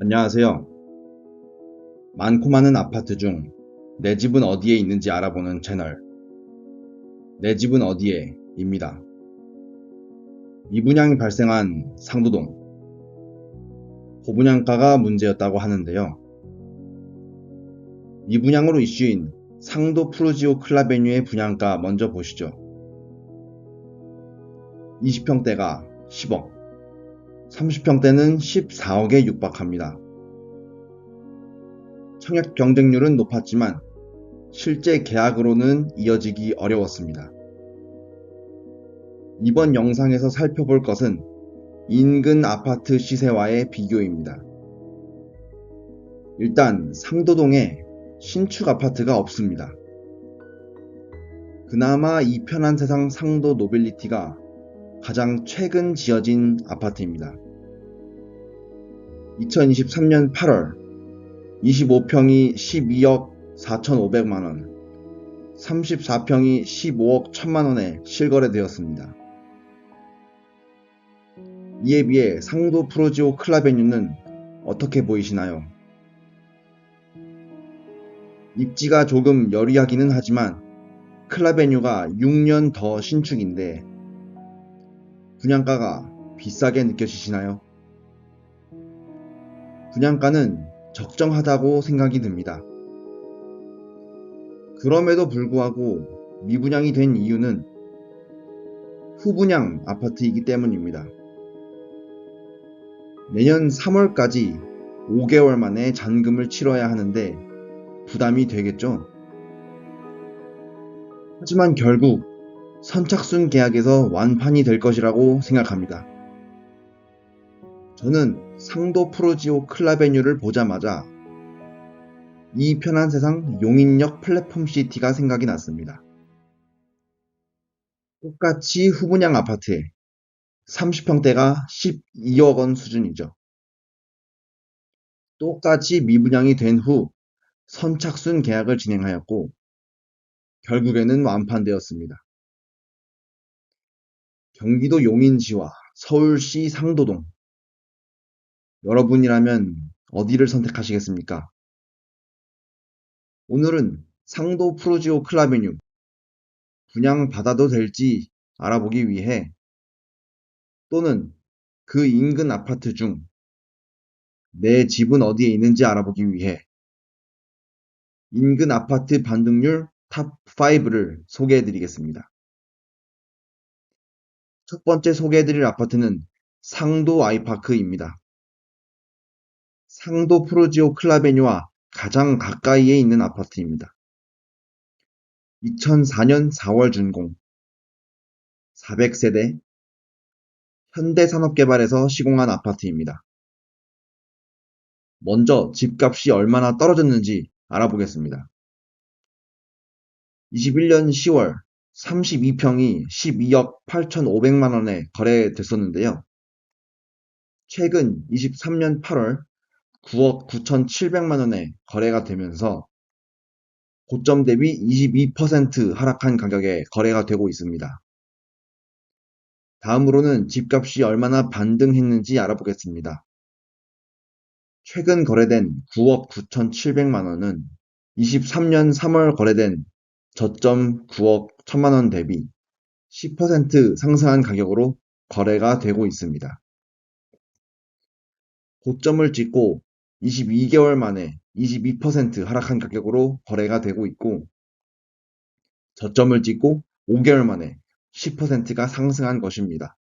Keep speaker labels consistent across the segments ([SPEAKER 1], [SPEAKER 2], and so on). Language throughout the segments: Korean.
[SPEAKER 1] 안녕하세요. 많고 많은 아파트 중 내 집은 어디에 있는지 알아보는 채널 내 집은 어디에 입니다. 미분양이 발생한 상도동 고분양가가 문제였다고 하는데요. 미분양으로 이슈인 상도 프루지오 클라베뉴의 분양가 먼저 보시죠. 20평대가 10억, 30평대는 14억에 육박합니다. 청약 경쟁률은 높았지만 실제 계약으로는 이어지기 어려웠습니다. 이번 영상에서 살펴볼 것은 인근 아파트 시세와의 비교입니다. 일단 상도동에 신축 아파트가 없습니다. 그나마 이 편한 세상 상도 노빌리티가 가장 최근 지어진 아파트입니다. 2023년 8월 25평이 12억 4,500만원, 34평이 15억 1천만원에 실거래되었습니다. 이에 비해 상도 프로지오 클라베뉴는 어떻게 보이시나요? 입지가 조금 여리하기는 하지만 클라베뉴가 6년 더 신축인데 분양가가 비싸게 느껴지시나요? 분양가는 적정하다고 생각이 듭니다. 그럼에도 불구하고 미분양이 된 이유는 후분양 아파트이기 때문입니다. 내년 3월까지 5개월 만에 잔금을 치러야 하는데 부담이 되겠죠? 하지만 결국 선착순 계약에서 완판이 될 것이라고 생각합니다. 저는 상도 프로지오 클라베뉴를 보자마자 이 편한 세상 용인역 플랫폼 시티가 생각이 났습니다. 똑같이 후분양 아파트에 30평대가 12억 원 수준이죠. 똑같이 미분양이 된 후 선착순 계약을 진행하였고 결국에는 완판되었습니다. 경기도 용인시와 서울시 상도동 여러분이라면 어디를 선택하시겠습니까? 오늘은 상도 프로지오 클라베뉴 분양 받아도 될지 알아보기 위해 또는 그 인근 아파트 중 내 집은 어디에 있는지 알아보기 위해 인근 아파트 반등률 탑 5를 소개해 드리겠습니다. 첫 번째 소개해 드릴 아파트는 상도 아이파크입니다. 상도 프로지오 클라베뉴와 가장 가까이에 있는 아파트입니다. 2004년 4월 준공 400세대 현대산업개발에서 시공한 아파트입니다. 먼저 집값이 얼마나 떨어졌는지 알아보겠습니다. 21년 10월 32평이 12억 8,500만 원에 거래됐었는데요. 최근 23년 8월 9억 9,700만 원에 거래가 되면서 고점 대비 22% 하락한 가격에 거래가 되고 있습니다. 다음으로는 집값이 얼마나 반등했는지 알아보겠습니다. 최근 거래된 9억 9,700만 원은 23년 3월 거래된 저점 9억 1000만원 대비 10% 상승한 가격으로 거래가 되고 있습니다. 고점을 찍고 22개월 만에 22% 하락한 가격으로 거래가 되고 있고 저점을 찍고 5개월 만에 10%가 상승한 것입니다.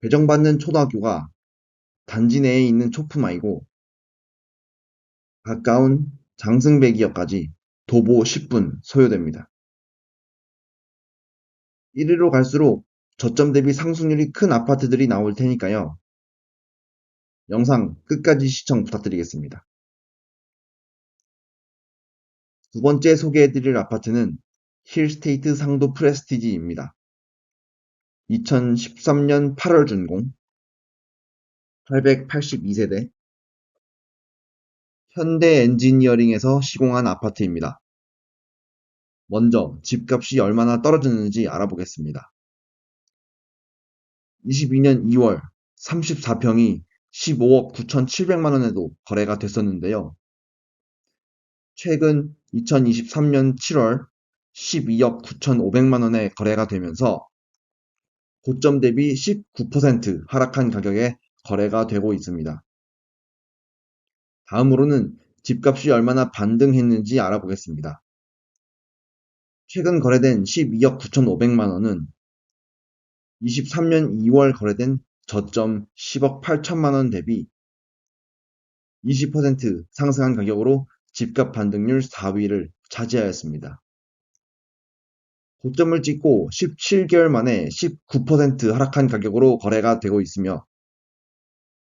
[SPEAKER 1] 배정받는 초등학교가 단지 내에 있는 초품 아이고 가까운 장승배기역까지 도보 10분 소요됩니다. 1위로 갈수록 저점 대비 상승률이 큰 아파트들이 나올 테니까요. 영상 끝까지 시청 부탁드리겠습니다. 두 번째 소개해드릴 아파트는 힐스테이트 상도 프레스티지입니다. 2013년 8월 준공 882세대 현대 엔지니어링에서 시공한 아파트입니다. 먼저 집값이 얼마나 떨어졌는지 알아보겠습니다. 22년 2월 34평이 15억 9,700만 원에도 거래가 됐었는데요. 최근 2023년 7월 12억 9,500만 원에 거래가 되면서 고점 대비 19% 하락한 가격에 거래가 되고 있습니다. 다음으로는 집값이 얼마나 반등했는지 알아보겠습니다. 최근 거래된 12억 9,500만 원은 23년 2월 거래된 저점 10억 8천만 원 대비 20% 상승한 가격으로 집값 반등률 4위를 차지하였습니다. 고점을 찍고 17개월 만에 19% 하락한 가격으로 거래가 되고 있으며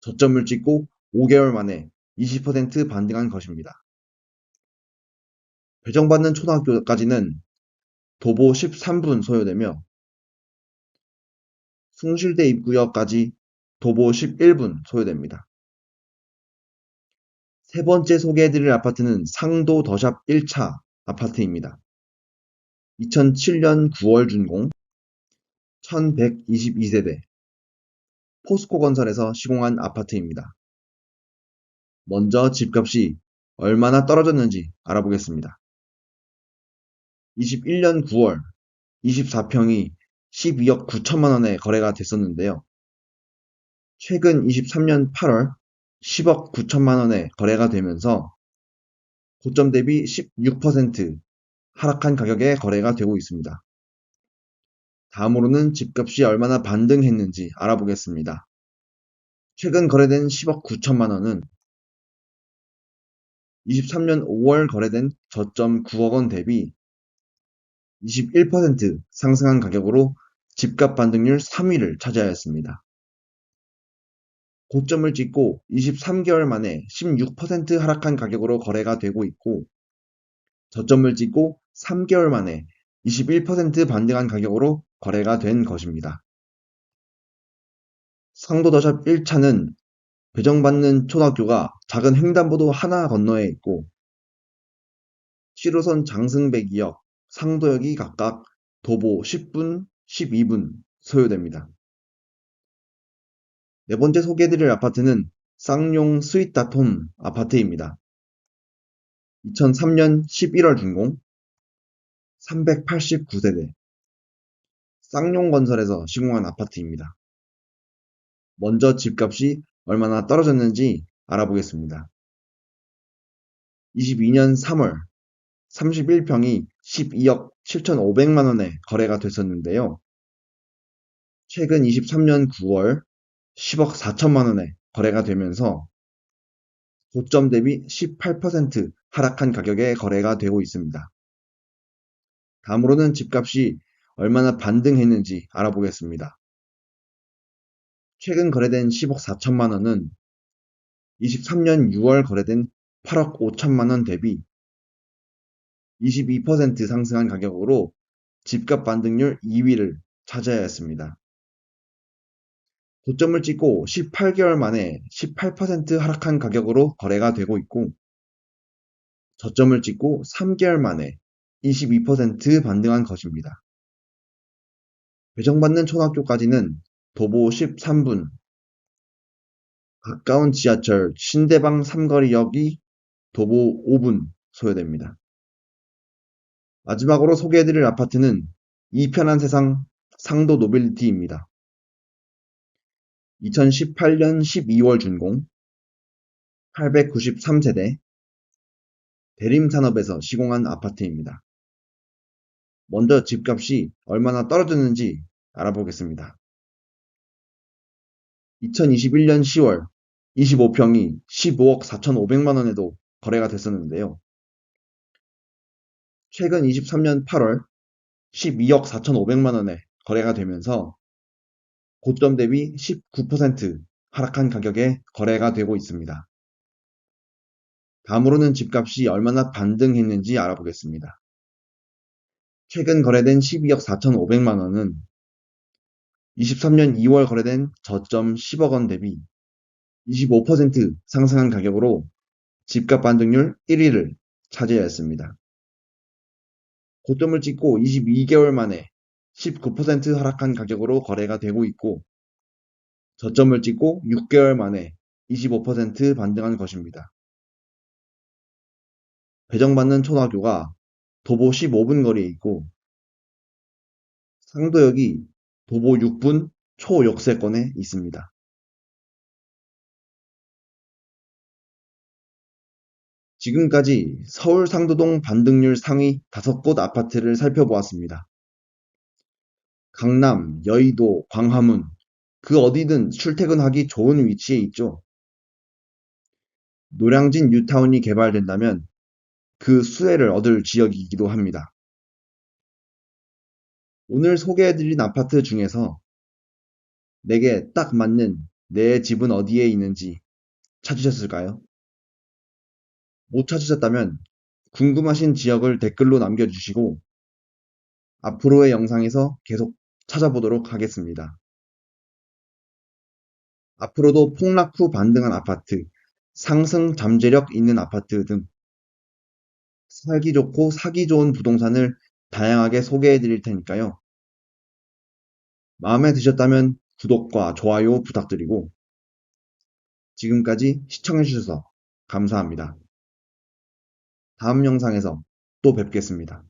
[SPEAKER 1] 저점을 찍고 5개월 만에 20% 반등한 것입니다. 배정받는 초등학교까지는 도보 13분 소요되며 숭실대 입구역까지 도보 11분 소요됩니다. 세 번째 소개해드릴 아파트는 상도 더샵 1차 아파트입니다. 2007년 9월 준공 1122세대 포스코 건설에서 시공한 아파트입니다. 먼저 집값이 얼마나 떨어졌는지 알아보겠습니다. 21년 9월 24평이 12억 9천만 원에 거래가 됐었는데요. 최근 23년 8월 10억 9천만 원에 거래가 되면서 고점 대비 16% 하락한 가격에 거래가 되고 있습니다. 다음으로는 집값이 얼마나 반등했는지 알아보겠습니다. 최근 거래된 10억 9천만 원은 23년 5월 거래된 저점 9억 원 대비 21% 상승한 가격으로 집값 반등률 3위를 차지하였습니다. 고점을 찍고 23개월 만에 16% 하락한 가격으로 거래가 되고 있고 저점을 찍고 3개월 만에 21% 반등한 가격으로 거래가 된 것입니다. 상도더샵 1차는 배정받는 초등학교가 작은 횡단보도 하나 건너에 있고 7호선 장승배기역, 상도역이 각각 도보 10분, 12분 소요됩니다. 네 번째 소개해드릴 아파트는 쌍용 스윗다톤 아파트입니다. 2003년 11월 준공 389세대 쌍용건설에서 시공한 아파트입니다. 먼저 집값이 얼마나 떨어졌는지 알아보겠습니다. 22년 3월 31평이 12억 7,500만 원에 거래가 됐었는데요. 최근 23년 9월 10억 4천만 원에 거래가 되면서 고점 대비 18% 하락한 가격에 거래가 되고 있습니다. 다음으로는 집값이 얼마나 반등했는지 알아보겠습니다. 최근 거래된 10억 4천만 원은 23년 6월 거래된 8억 5천만 원 대비 22% 상승한 가격으로 집값 반등률 2위를 차지하였습니다. 고점을 찍고 18개월 만에 18% 하락한 가격으로 거래가 되고 있고 저점을 찍고 3개월 만에 22% 반등한 것입니다. 배정받는 초등학교까지는 도보 13분, 가까운 지하철 신대방 삼거리역이 도보 5분 소요됩니다. 마지막으로 소개해드릴 아파트는 이 편한 세상 상도 노빌리티입니다. 2018년 12월 준공 893세대 대림산업에서 시공한 아파트입니다. 먼저 집값이 얼마나 떨어졌는지 알아보겠습니다. 2021년 10월 25평이 15억 4,500만 원에도 거래가 됐었는데요. 최근 23년 8월 12억 4,500만 원에 거래가 되면서 고점 대비 19% 하락한 가격에 거래가 되고 있습니다. 다음으로는 집값이 얼마나 반등했는지 알아보겠습니다. 최근 거래된 12억 4,500만 원은 23년 2월 거래된 저점 10억 원 대비 25% 상승한 가격으로 집값 반등률 1위를 차지하였습니다. 고점을 찍고 22개월 만에 19% 하락한 가격으로 거래가 되고 있고 저점을 찍고 6개월 만에 25% 반등한 것입니다. 배정받는 초등학교가 도보 15분 거리에 있고 상도역이 도보 6분 초역세권에 있습니다. 지금까지 서울 상도동 반등률 상위 5곳 아파트를 살펴보았습니다. 강남, 여의도, 광화문, 그 어디든 출퇴근하기 좋은 위치에 있죠. 노량진 뉴타운이 개발된다면 그 수혜를 얻을 지역이기도 합니다. 오늘 소개해드린 아파트 중에서 내게 딱 맞는 내 집은 어디에 있는지 찾으셨을까요? 못 찾으셨다면 궁금하신 지역을 댓글로 남겨주시고 앞으로의 영상에서 계속 찾아보도록 하겠습니다. 앞으로도 폭락 후 반등한 아파트, 상승 잠재력 있는 아파트 등 살기 좋고 사기 좋은 부동산을 다양하게 소개해 드릴 테니까요. 마음에 드셨다면 구독과 좋아요 부탁드리고 지금까지 시청해 주셔서 감사합니다. 다음 영상에서 또 뵙겠습니다.